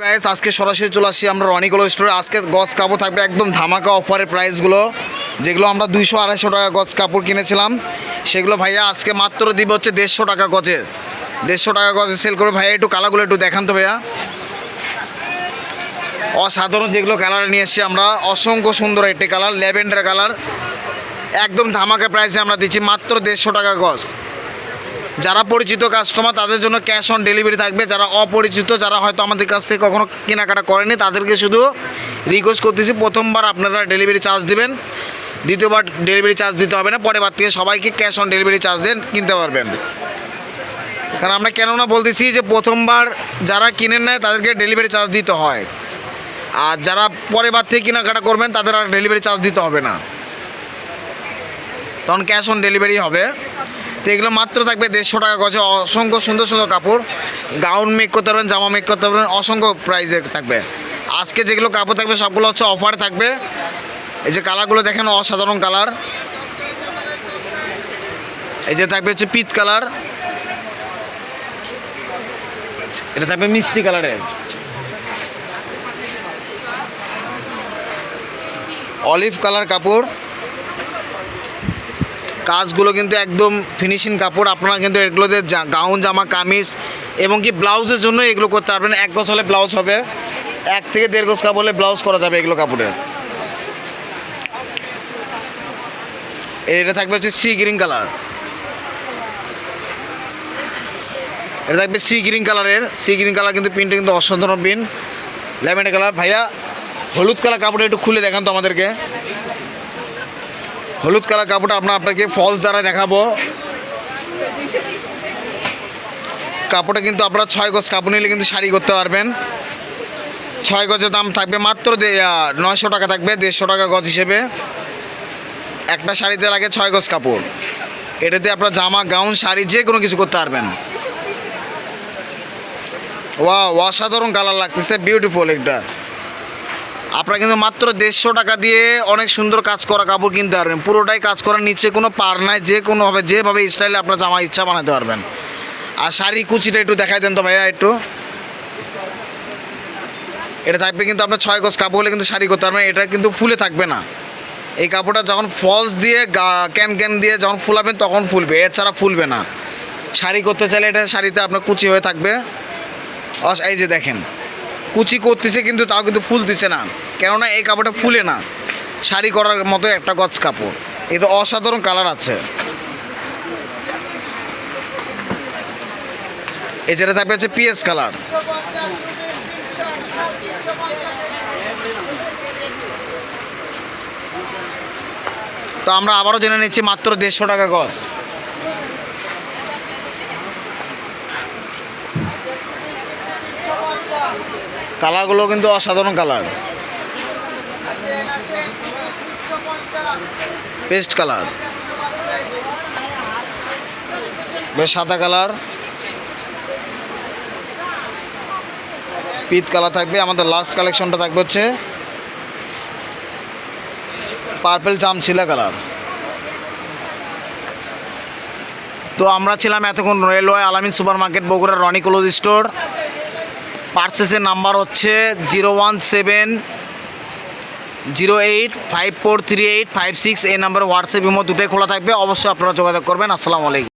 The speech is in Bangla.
গাইস আজকে সরাসরি চলে আসছি আমরা রনিকলো স্টোরে আজকে গজ কাপড় থাকবে একদম ধামাকা অফারের প্রাইসগুলো যেগুলো আমরা দুইশো আড়াইশো টাকা গজ কাপড় কিনেছিলাম। সেগুলো ভাইয়া আজকে মাত্র দিব হচ্ছে দেড়শো টাকা গজের দেড়শো টাকা গজে সেল করে ভাইয়া একটু কালারগুলো একটু দেখান তো ভাইয়া। অসাধারণ যেগুলো কালার নিয়ে এসেছি আমরা। অসংখ্য সুন্দর একটি কালার ল্যাভেন্ডার কালার একদম ধামাকা প্রাইসে আমরা দিচ্ছি মাত্র দেড়শো টাকা গজ। যারা পরিচিত কাস্টমার তাদের জন্য ক্যাশ অন ডেলিভারি থাকবে। যারা অপরিচিত, যারা হয়তো আমাদের কাছ থেকে কখনো কেনাকাটা করেনি, তাদেরকে শুধু রিকোয়েস্ট করতেছি, প্রথমবার আপনারা ডেলিভারি চার্জ দেবেন। দ্বিতীয়বার ডেলিভারি চার্জ দিতে হবে না, পরের বার থেকে সবাইকে ক্যাশ অন ডেলিভারি চার্জ দেন কিনতে পারবেন। কারণ আমরা কেননা বলতেছি যে, প্রথমবার যারা কিনেন নেয় তাদেরকে ডেলিভারি চার্জ দিতে হয়। আর যারা পরের বার থেকে কেনাকাটা করবেন, তাদের আর ডেলিভারি চার্জ দিতে হবে না। তখন ক্যাশ অন ডেলিভারি হবে। তো এগুলো মাত্র থাকবে দেড়শো টাকা গজে। অসংখ্য সুন্দর সুন্দর কাপড়। গাউন মেক করতে পারবেন জামা মেক করতে পারবেন অসংখ্য প্রাইজে থাকবে। আজকে যেগুলো কাপড় থাকবে, সবগুলো হচ্ছে অফার থাকবে। এই যে কালারগুলো দেখেন, অসাধারণ কালার এই যে থাকবে হচ্ছে পিত কালার এটা থাকবে মিষ্টি কালারের অলিভ কালার কাপড়। কাজগুলো কিন্তু একদম ফিনিশিং কাপড়। আপনারা কিন্তু এগুলোতে গাউন জামা, কামিজ এবং কি ব্লাউজের জন্য এগুলো করতে পারবেন। এক গজ হলে ব্লাউজ হবে, এক থেকে দেড় গজ কাপড় হলে ব্লাউজ করা যাবে এগুলো কাপড়ের। এটা থাকবে হচ্ছে সি গ্রিন কালার এটা থাকবে সি গ্রিন কালারের সি গ্রিন কালার কিন্তু প্রিন্টটা কিন্তু অসাধারণ প্রিন্ট ল্যাভেন্ডার কালার ভাইয়া, হলুদ কালার কাপড়টা একটু খুলে দেখান তো আমাদেরকে। হলুদ কালার কাপড়টা আমরা আপনাকে ফলস দ্বারা দেখাবো। কাপড়টা কিন্তু আপনারা ছয় গজ কাপড় নিলে কিন্তু শাড়ি করতে পারবেন। ছয় গজের দাম থাকবে মাত্র নয়শো টাকা থাকবে, দেড়শো টাকা গজ হিসেবে। একটা শাড়িতে লাগে ছয় গজ কাপড়। এটাতে আপনার জামা, গাউন, শাড়ি যে কোনো কিছু করতে পারবেন। ওয়া অসাধারণ কালার লাগতেছে বিউটিফুল এটা। আপনারা কিন্তু মাত্র দেড়শো টাকা দিয়ে অনেক সুন্দর কাজ করা কাপড় কিনতে পারবেন। পুরোটাই কাজ করার নিচে কোনো পার নাই, যে কোনোভাবে যেভাবে স্টাইলে আপনার জামা ইচ্ছা বানাতে পারবেন। আর শাড়ি কুচিটা একটু দেখাই দেন তো ভাইয়া একটু। এটা থাকবে কিন্তু আপনার ছয় গজ কাপড় হলে কিন্তু শাড়ি করতে পারবেন, এটা কিন্তু ফুলে থাকবে না। এই কাপড়টা যখন ফলস দিয়ে ক্যান ক্যান দিয়ে যখন ফুলাবেন তখন ফুলবে, এছাড়া ফুলবে না। শাড়ি করতে চাইলে এটা শাড়িতে আপনার কুচি হয়ে থাকবে। অস- এই যে দেখেন। কুচি করতেছে কিন্তু তাও কিন্তু ফুলতেছে না। কেননা এই কাপড়টা ফুলে না। শাড়ি করার মতো একটা গজ কাপড়। এটা অসাধারণ কালার আছে। এছাড়া থাকবে হচ্ছে পিএস কালার। তো আমরা আবারও জেনে নিচ্ছি মাত্র দেড়শো টাকা গজ কালারগুলো কিন্তু অসাধারণ কালার। Paste colour. বেশ সাদা কালার। পিত কালার থাকবে। আমাদের লাস্ট কালেকশনটা থাকবে হচ্ছে পার্পেল জামছিলা কালার। তো আমরা ছিলাম এতক্ষণ railway Alamin super market Bogura Roni store. পার্সেসের number হচ্ছে zero one seven zero eight five four three eight five six. এই নাম্বার হোয়াটসঅ্যাপ ইমো দুটোই খোলা থাকবে। অবশ্যই আপনারা যোগাযোগ করবেন। আসসালামু আলাইকুম।